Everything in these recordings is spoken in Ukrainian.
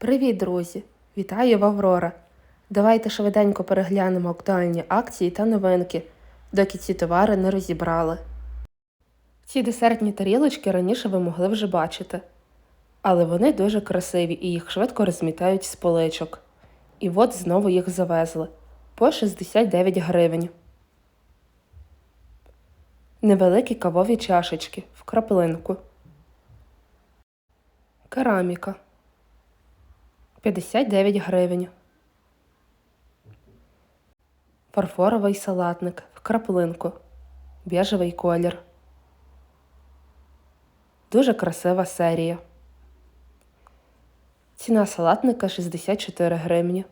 Привіт, друзі! Вітаю в Аврора! Давайте швиденько переглянемо актуальні акції та новинки, доки ці товари не розібрали. Ці десертні тарілочки раніше ви могли вже бачити, але вони дуже красиві і їх швидко розмітають з поличок. І от знову їх завезли по 69 гривень. Невеликі кавові чашечки в краплинку. Кераміка 59 гривень. Фарфоровий салатник в краплинку. Біжевий колір. Дуже красива серія. Ціна салатника 64 гривні.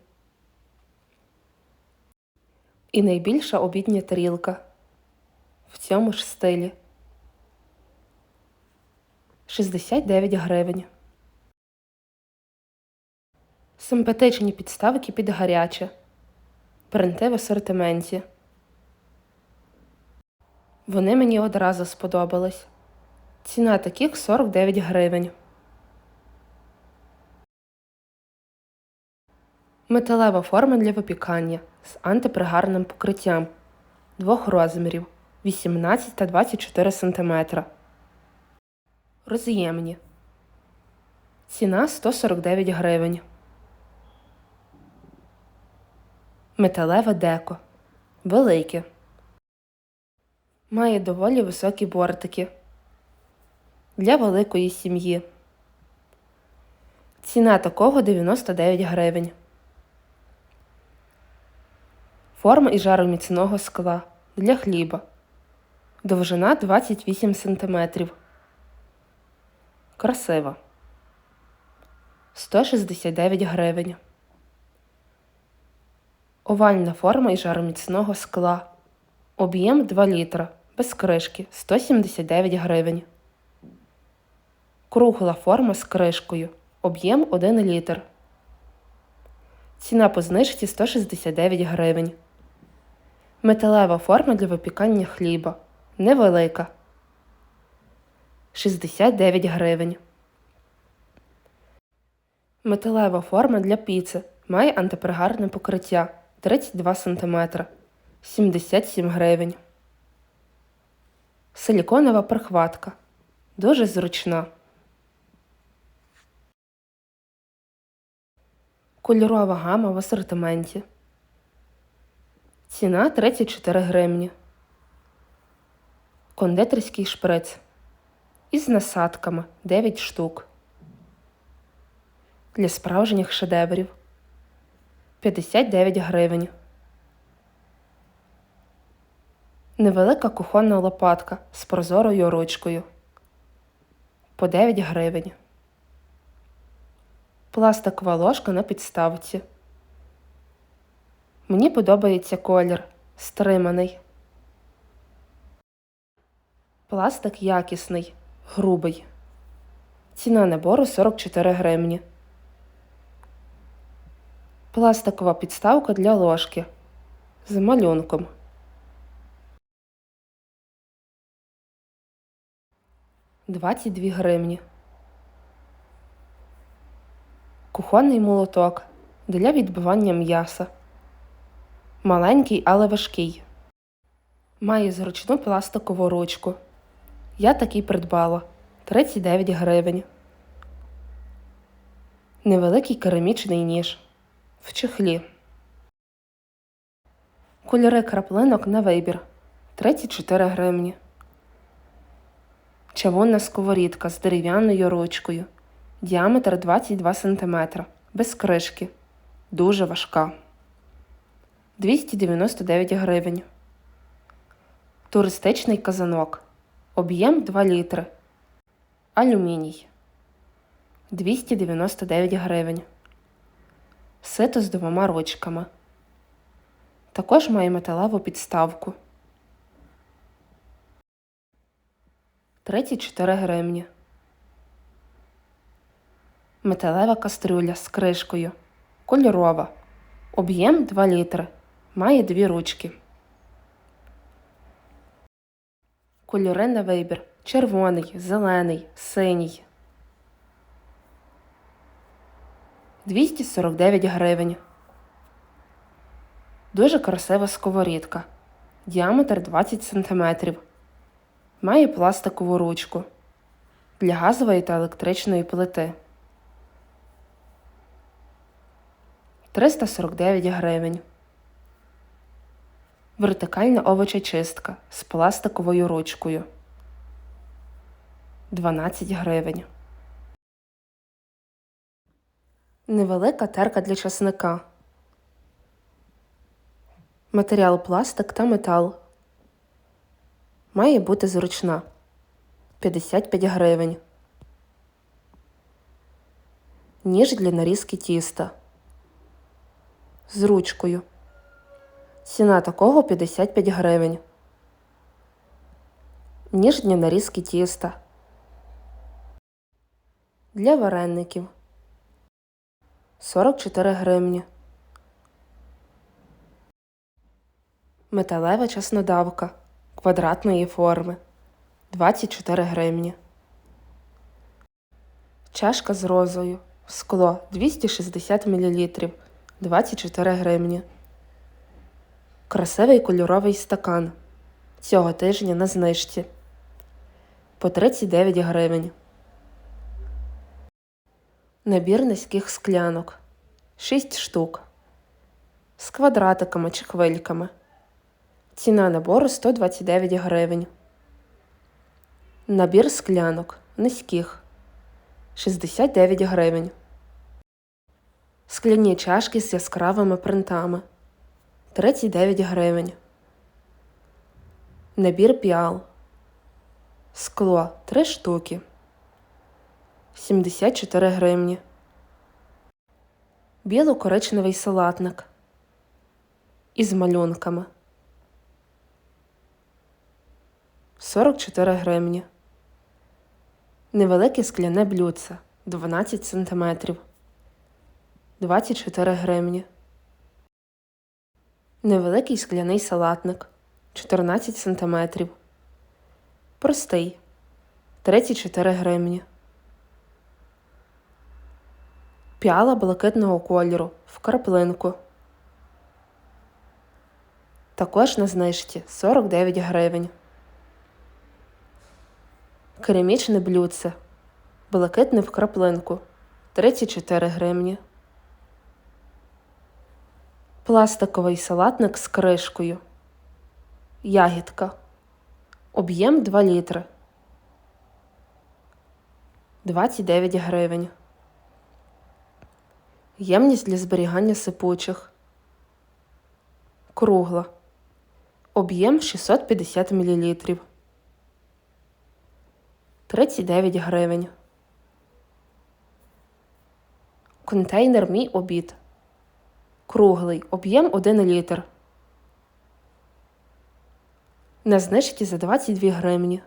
І найбільша обідня тарілка в цьому ж стилі 69 гривень. Симпатичні підставки під гаряче. Принти в асортименті. Вони мені одразу сподобались. Ціна таких 49 гривень. Металева форма для випікання з антипригарним покриттям двох розмірів 18 та 24 см. Роз'ємні. Ціна 149 гривень. Металеве деко. Велике. Має доволі високі бортики. Для великої сім'ї. Ціна такого 99 гривень. Форма із жароміцного скла для хліба. Довжина 28 см. Красива. 169 гривень. Овальна форма із жароміцного скла. Об'єм 2 літра. Без кришки 179 гривень. Кругла форма з кришкою. Об'єм 1 літр. Ціна по знижці 169 гривень. Металева форма для випікання хліба. Невелика. 69 гривень. Металева форма для піци. Має антипригарне покриття 32 см. 77 гривень. Силіконова прихватка. Дуже зручна. Кольорова гама в асортименті. Ціна 34 гривні. Кондитерський шприц. Із насадками 9 штук. Для справжніх шедеврів 59 гривень. Невелика кухонна лопатка з прозорою ручкою по 9 гривень. Пластикова ложка на підставці. Мені подобається колір стриманий. Пластик якісний, грубий. Ціна набору 44 гривні. Пластикова підставка для ложки з малюнком. Двадцять дві гривні. Кухонний молоток для відбивання м'яса. Маленький, але важкий. Має зручну пластикову ручку. Я такий придбала 39 гривень. Невеликий керамічний ніж. В чехлі. Кольори краплинок на вибір 34 гривні. Чавунна сковорідка з дерев'яною ручкою. Діаметр 22 см. Без кришки. Дуже важка. 299 гривень. Туристичний казанок. Об'єм 2 літри. Алюміній. 299 гривень. Сито з двома ручками. Також має металеву підставку. 34 гривні. Металева кастрюля з кришкою. Кольорова. Об'єм 2 літри. Має дві ручки. Кольори на вибір. Червоний, зелений, синій. 249 гривень. Дуже красива сковорідка. Діаметр 20 см. Має пластикову ручку для газової та електричної плити. 349 гривень. Вертикальна овочечистка з пластиковою ручкою. 12 гривень. Невелика терка для часника. Матеріал пластик та метал. Має бути зручна. 55 гривень. Ніж для нарізки тіста. З ручкою. Ціна такого 55 гривень. Ніж для нарізки тіста. Для вареників 44 гривні. Металева чеснодавка квадратної форми 24 гривні. Чашка з розою. Скло 260 мл 24 гривні. Красивий кольоровий стакан. Цього тижня на знижці. По 39 гривень. Набір низьких склянок. 6 штук. З квадратиками чи хвильками. Ціна набору 129 гривень. Набір склянок низьких 69 гривень. Скляні чашки з яскравими принтами 39 гривень. Набір піал. Скло 3 штуки 74 гривні. Біло-коричневий салатник із малюнками 44 гривні. Невелике скляне блюдце 12 см 24 гривні. Невеликий скляний салатник 14 см. Простий 34 гривні. Піала блакитного кольору в краплинку. Також на знижці 49 гривень. Керамічне блюдце. Блакитне в краплинку 34 гривні. Пластиковий салатник з кришкою. Ягідка. Об'єм 2 літри. 29 гривень. Ємність для зберігання сипучих. Кругла. Об'єм 650 мл. 39 гривень. Контейнер Мій обід. Круглий. Об'єм 1 літр. На знижці за 22 гривні.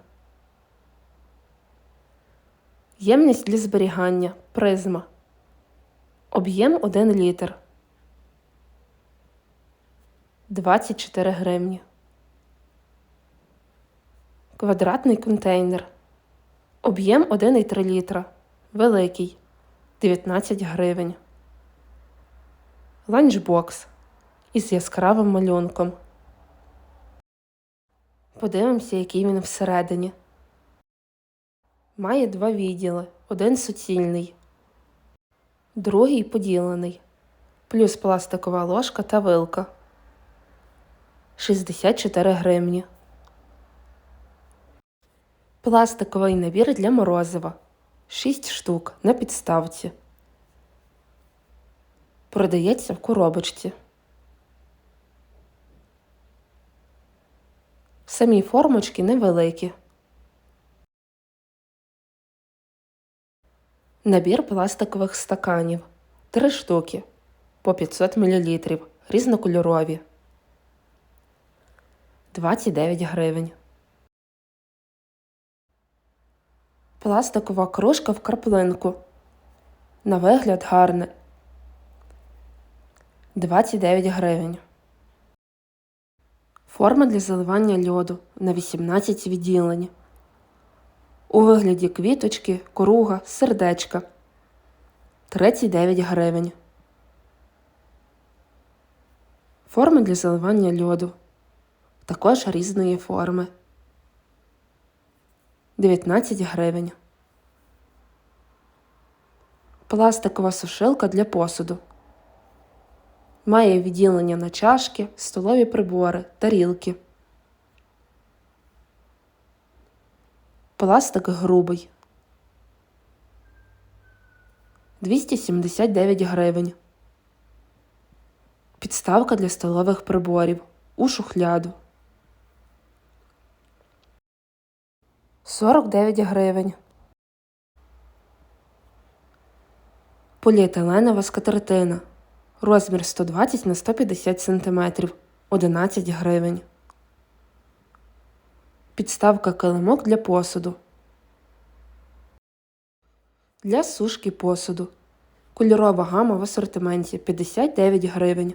Ємність для зберігання. Призма. Об'єм 1 літр. 24 гривні. Квадратний контейнер. Об'єм 1,3 літра. Великий. 19 гривень. Ланчбокс із яскравим малюнком. Подивимося, який він всередині. Має два відділи. Один суцільний, другий поділений. Плюс пластикова ложка та вилка. 64 гривні. Пластиковий набір для морозива. 6 штук на підставці. Продається в коробочці. Самі формочки невеликі. Набір пластикових стаканів. 3 штуки по 500 мл. Різнокольорові. 29 гривень. Пластикова кружка в краплинку. На вигляд гарне. 29 гривень. Форма для заливання льоду на 18 відділень. У вигляді квіточки, круга, сердечка. 39 гривень. Форми для заливання льоду. Також різної форми. 19 гривень. Пластикова сушилка для посуду. Має відділення на чашки, столові прибори, тарілки. Пластик грубий. 279 гривень. Підставка для столових приборів у шухляду. 49 гривень. Поліетиленова скатертина. Розмір 120 на 150 см. 11 гривень. Підставка килимок для посуду. Для сушки посуду. Кольорова гама в асортименті 59 гривень.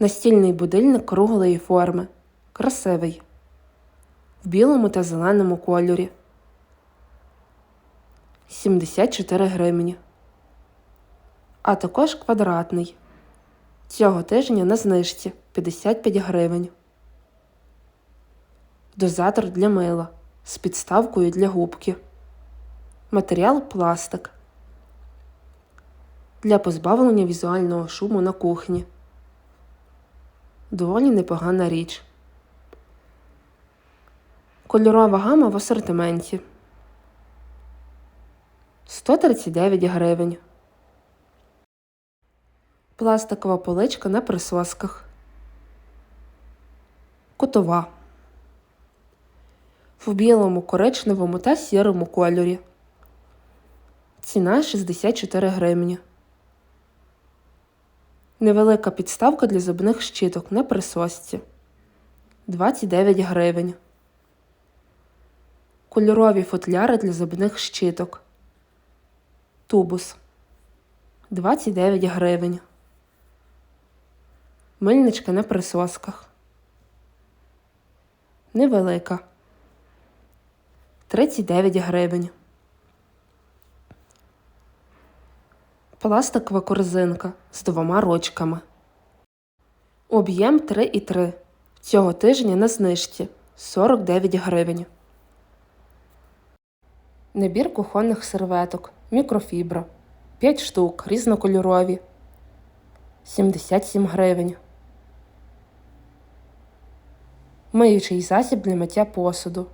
Настільний будильник круглої форми. Красивий. В білому та зеленому кольорі. 74 гривні. А також квадратний. Цього тижня на знижці 55 гривень. Дозатор для мила з підставкою для губки. Матеріал пластик. Для позбавлення візуального шуму на кухні. Доволі непогана річ. Кольорова гама в асортименті. 139 гривень. Пластикова поличка на присосках. Кутова. В білому, коричневому та сірому кольорі. Ціна 64 гривні. Невелика підставка для зубних щіток на присосці. 29 гривень. Кольорові футляри для зубних щіток. Тубус 29 гривень. Мильничка на присосках. Невелика. 39 гривень. Пластикова корзинка з двома рочками. Об'єм 3,3. Цього тижня на знижці 49 гривень. Набір кухонних серветок. Мікрофібра. 5 штук різнокольорові. 77 гривень. Миючий засіб для миття посуду.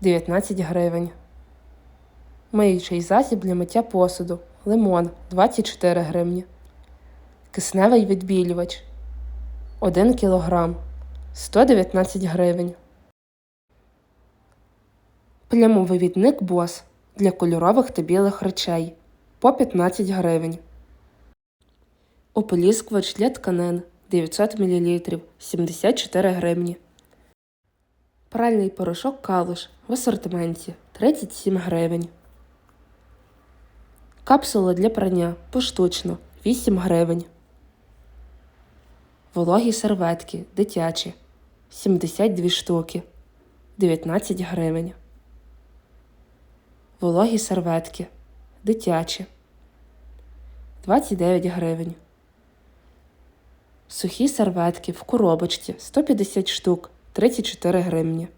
19 гривень. Миючий засіб для миття посуду. Лимон 24 гривні. Кисневий відбілювач 1 кг 119 гривень. Плямовивідник бос для кольорових та білих речей по 15 гривень. Ополіскувач для тканин 900 мл 74 гривні. Пральний порошок калуш в асортименті 37 гривень. Капсула для прання поштучно 8 гривень. Вологі серветки дитячі 72 штуки 19 гривень. Вологі серветки дитячі 29 гривень. Сухі серветки в коробочці 150 штук 34 гривні.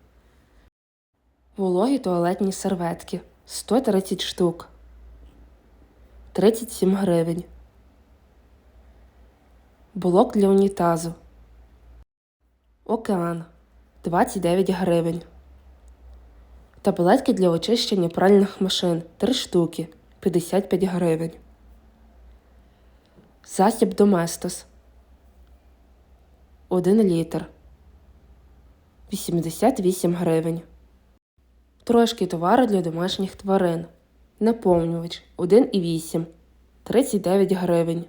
Вологі туалетні серветки 130 штук 37 гривень. Блок для унітазу. Океан 29 гривень. Таблетки для очищення пральних машин 3 штуки 55 гривень. Засіб Доместос 1 літр 88 гривень. Трошки товару для домашніх тварин. Наповнювач 1,8 39 гривень.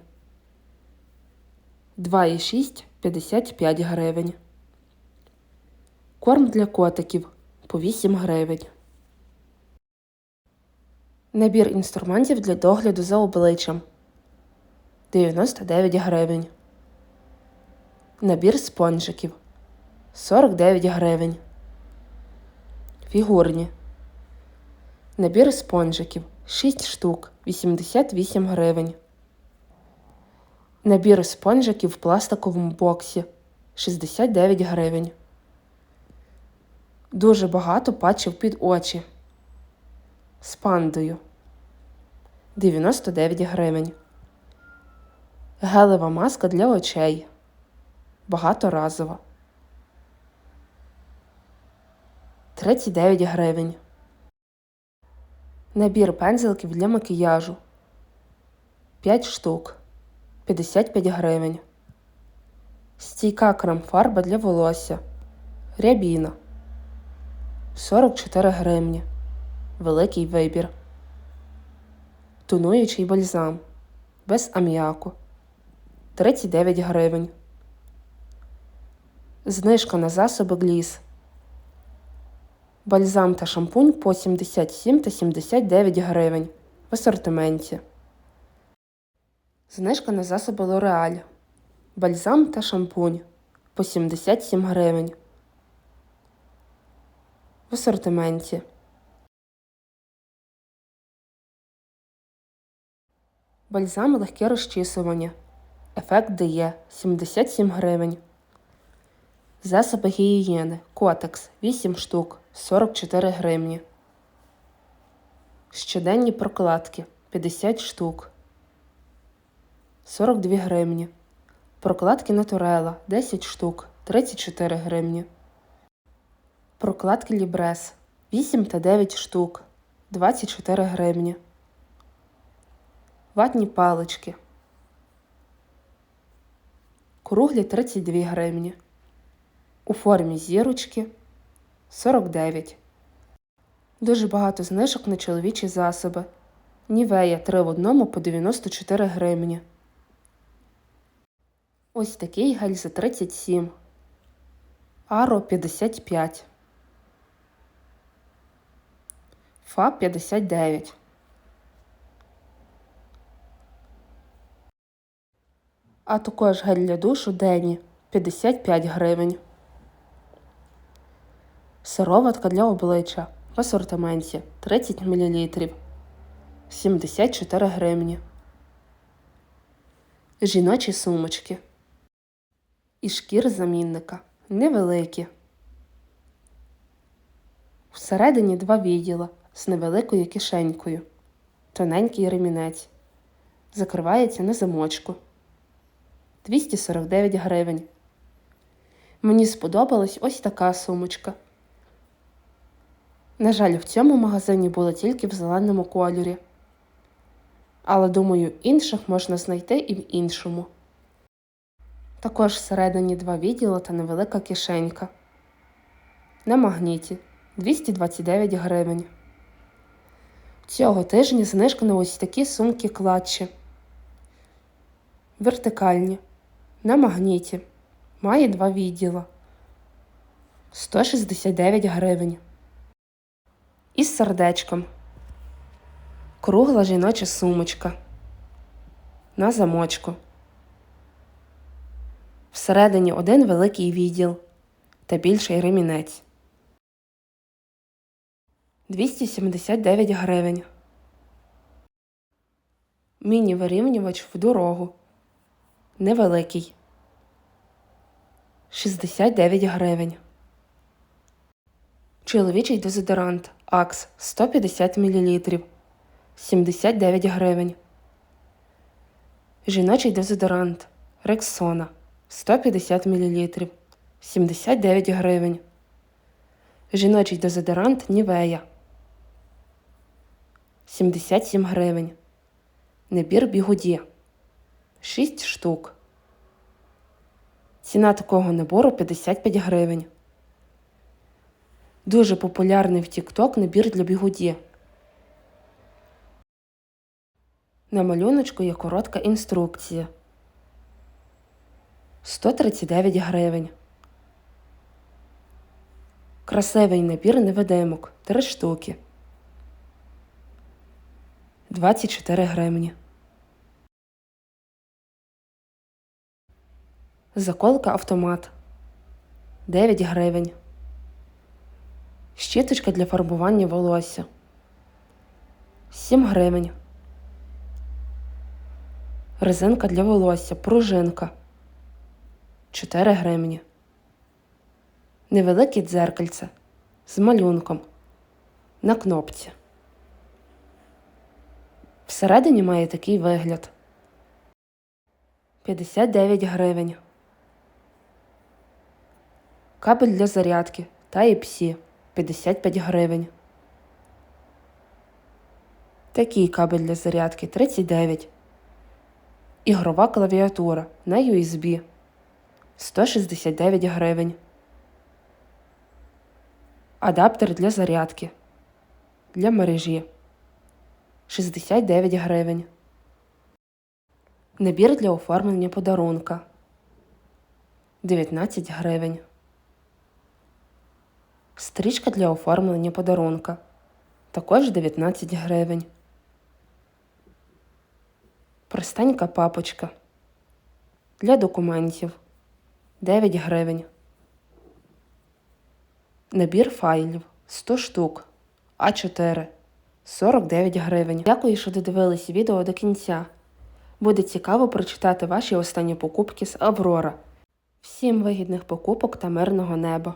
2,6 55 гривень. Корм для котиків по 8 гривень. Набір інструментів для догляду за обличчям 99 гривень. Набір спонжиків 49 гривень. Фігурні. Набір спонжиків 6 штук 88 гривень. Набір спонжиків в пластиковому боксі 69 гривень. Дуже багато патчів під очі. З пандою 99 гривень. Гелева маска для очей. Багаторазова. 39 гривень. Набір пензелків для макіяжу 5 штук 55 гривень. Стійка крем-фарба для волосся. Рябіна 44 гривні. Великий вибір. Тонуючий бальзам без аміаку 39 гривень. Знижка на засоби гліс. Бальзам та шампунь по 77 та 79 гривень в асортименті. Знижка на засоби Лореаль. Бальзам та шампунь по 77 гривень. В асортименті. Бальзам легке розчісування. Ефект дає 77 гривень. Засоби гігієни. Котекс 8 штук 44 гривні. Щоденні прокладки 50 штук 42 гривні. Прокладки Натурела 10 штук 34 гривні. Прокладки Лібрес 8 та 9 штук 24 гривні. Ватні палички. Круглі 32 гривні. У формі зірочки 49. Дуже багато знижок на чоловічі засоби. Нівея 3 в одному по 94 гривні. Ось такий гель за 37. Аро 55. Фа 59. А також гель для душу Дені 55 гривень. Сироватка для обличчя в асортименті 30 мл 74 гривні. Жіночі сумочки. І шкір замінника невеликі. Всередині два відділа з невеликою кишенькою. Тоненький ремінець. Закривається на замочку. 249 гривень. Мені сподобалась ось така сумочка. На жаль, в цьому магазині було тільки в зеленому кольорі. Але, думаю, інших можна знайти і в іншому. Також всередині два відділи та невелика кишенька. На магніті 229 гривень. Цього тижня знижка на ось такі сумки клатчі. Вертикальні. На магніті. Має два відділа. 169 гривень. Із сердечком. Кругла жіноча сумочка. На замочку. Всередині один великий відділ та більший ремінець. 279 гривень. Міні-вирівнювач в дорогу. Невеликий. 69 гривень. Чоловічий дезодорант Акс 150 мл 79 гривень. Жіночий дезодорант Рексона 150 мл 79 гривень. Жіночий дезодорант Нівея 77 гривень. Набір бігуді 6 штук. Ціна такого набору 55 гривень. Дуже популярний в TikTok набір для бігуді. На малюночку є коротка інструкція. 139 гривень. Красивий набір невидимок 3 штуки. 24 гривні. Заколка автомат 9 гривень. Щіточка для фарбування волосся 7 гривень. Резинка для волосся, пружинка 4 гривні. Невелике дзеркальце з малюнком на кнопці. Всередині має такий вигляд 59 гривень. Кабель для зарядки Type-C 55 гривень. Такий кабель для зарядки 39. Ігрова клавіатура на USB 169 гривень. Адаптер для зарядки для мережі 69 гривень. Набір для оформлення подарунка 19 гривень. Стрічка для оформлення подарунка також 19 гривень. Простенька папочка для документів 9 гривень. Набір файлів 100 штук А4 49 гривень. Дякую, що додивились відео до кінця. Буде цікаво прочитати ваші останні покупки з Аврора. Всім вигідних покупок та мирного неба!